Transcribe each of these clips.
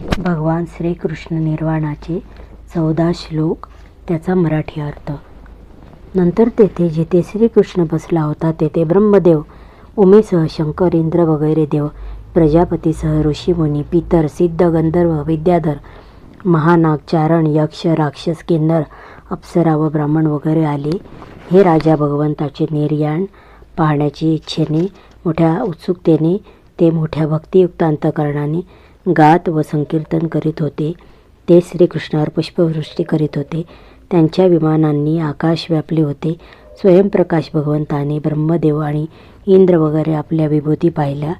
भगवान श्रीकृष्ण निर्वाणाचे चौदा श्लोक त्याचा मराठी अर्थ. नंतर तेथे जिथे श्रीकृष्ण बसला होता तेथे ब्रह्मदेव उमेसह शंकर इंद्र वगैरे देव प्रजापतीसह ऋषीमुनी पितर सिद्ध गंधर्व विद्याधर महानाग चारण यक्ष राक्षस किन्नर अप्सरा व ब्राह्मण वगैरे आले. हे राजा भगवंताचे निर्याण पाहण्याची इच्छेने मोठ्या उत्सुकतेने ते मोठ्या भक्तियुक्त अंतकरणाने गात व संकीर्तन करीत होते. ते श्रीकृष्णावर पुष्पवृष्टी करीत होते. त्यांच्या विमानांनी आकाश व्यापले होते. स्वयंप्रकाश भगवंताने ब्रह्मदेव आणि इंद्र वगैरे आपल्या विभूती पाहिल्या.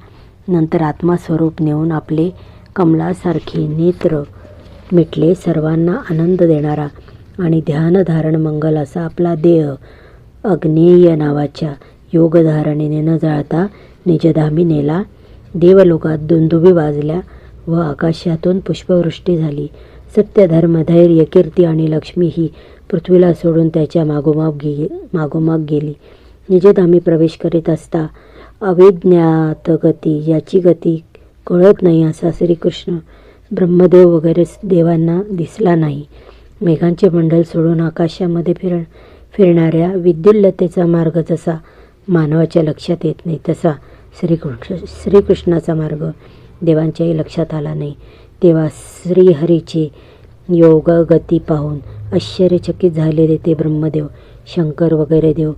नंतर आत्मास्वरूप नेऊन आपले कमलासारखे नेत्र मिटले. सर्वांना आनंद देणारा आणि ध्यानधारण मंगल असा आपला देह अग्नेय नावाच्या योगधारणेने न जाळता निजधामी नेला. देवलोकात दुंदुबी वाजल्या. व आकाशातून पुष्पवृष्टी झाली. सत्य धर्म धैर्य कीर्ती आणि लक्ष्मी ही पृथ्वीला सोडून त्याच्या मागोमाग गे मागोमाग गेली. निजधामी प्रवेश करीत असता अविज्ञात गती याची गती कळत नाही असा श्रीकृष्ण ब्रह्मदेव वगैरे देवांना दिसला नाही. मेघांचे मंडल सोडून आकाशामध्ये फिर फिरणाऱ्या विद्युल्लतेचा मार्ग जसा मानवाच्या लक्षात येत नाही तसा श्रीकृष्ण श्रीकृष्णाचा मार्ग देवांच्याही लक्षात आला नाही. तेव्हा श्रीहरीचे योग गती पाहून आश्चर्यचकित झालेले ते ब्रह्मदेव शंकर वगैरे देव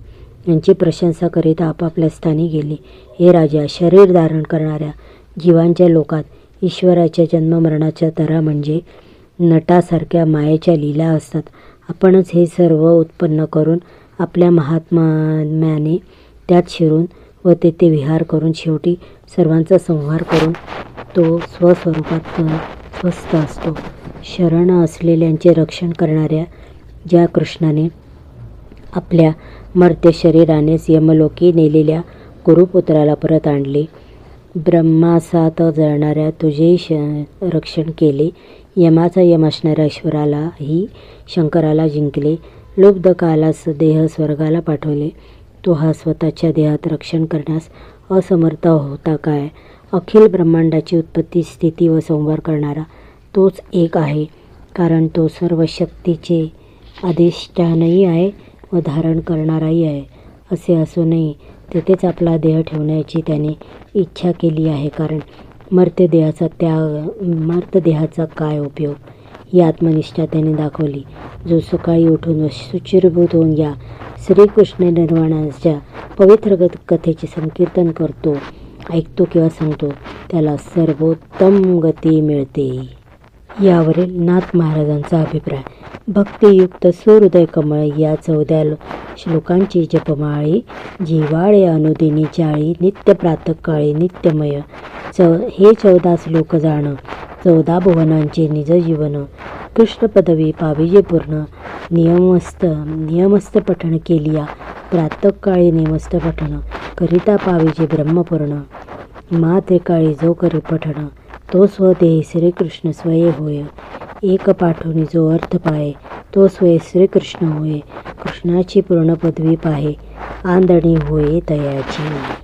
यांची प्रशंसा करीत आपापल्या स्थानी गेले. हे राजा शरीर धारण करणाऱ्या जीवांच्या लोकात ईश्वराच्या जन्ममरणाच्या तरा म्हणजे नटासारख्या मायेच्या लीला असतात. आपणच हे सर्व उत्पन्न करून आपल्या महात्म्याने त्यात शिरून व तेथे विहार करून शेवटी सर्वांचा संहार करून तो स्वस्वरूपात स्वस्थ असतो. शरण असलेल्यांचे रक्षण करणाऱ्या ज्या कृष्णाने आपल्या मर्त्य शरीरानेच यमलोकी नेलेल्या गुरुपुत्राला परत आणले ब्रह्मासात जळणाऱ्या तुझे श रक्षण केले यमाचा यम असणाऱ्या ईश्वरालाही शंकराला जिंकले लुब्ध कालास देह स्वर्गाला पाठवले. तो हा स्वतःच्या देहात रक्षण करण्यास असमर्थ होता काय? अखिल ब्रह्मांडाची उत्पत्ती स्थिती व संवार करणारा तोच एक आहे. कारण तो सर्व शक्तीचे अधिष्ठानही आहे व धारण करणाराही आहे. असे असूनही तेथेच आपला देह ठेवण्याची त्याने इच्छा केली आहे. कारण मर्त्यदेहाचा त्याग मर्तदेहाचा काय उपयोग? ही आत्मनिष्ठा त्याने दाखवली. जो सकाळी उठून सुचिरभूत होऊन या श्रीकृष्ण निर्वाणाच्या पवित्र कथेचे संकीर्तन करतो ऐकतो किंवा सांगतो त्याला सर्वोत्तम गती मिळते. यावरील नाथ महाराजांचा अभिप्राय भक्तियुक्त सुहृदय कमळ या चौदा श्लोकांची जपमाळी जिवाळे अनुदिनी चाळी नित्य प्रातकाळी नित्यमय. च हे चौदा श्लोक जाणं चौदा भुवनांचे निज जीवन कृष्ण पदवी पाविजे पूर्ण. नियमस्थ नियमस्त पठण केलिया प्रातकाळी नियमस्थ पठण करिता पाविजे ब्रह्मपूर्ण मा जो करी पठण तो स्वदेही श्रीकृष्ण स्वये होय. एक पाठवणी जो अर्थ पाये तो स्वय श्रीकृष्ण होय. कृष्णाची पूर्ण पदवी पाहे आंदणी होय तयाची.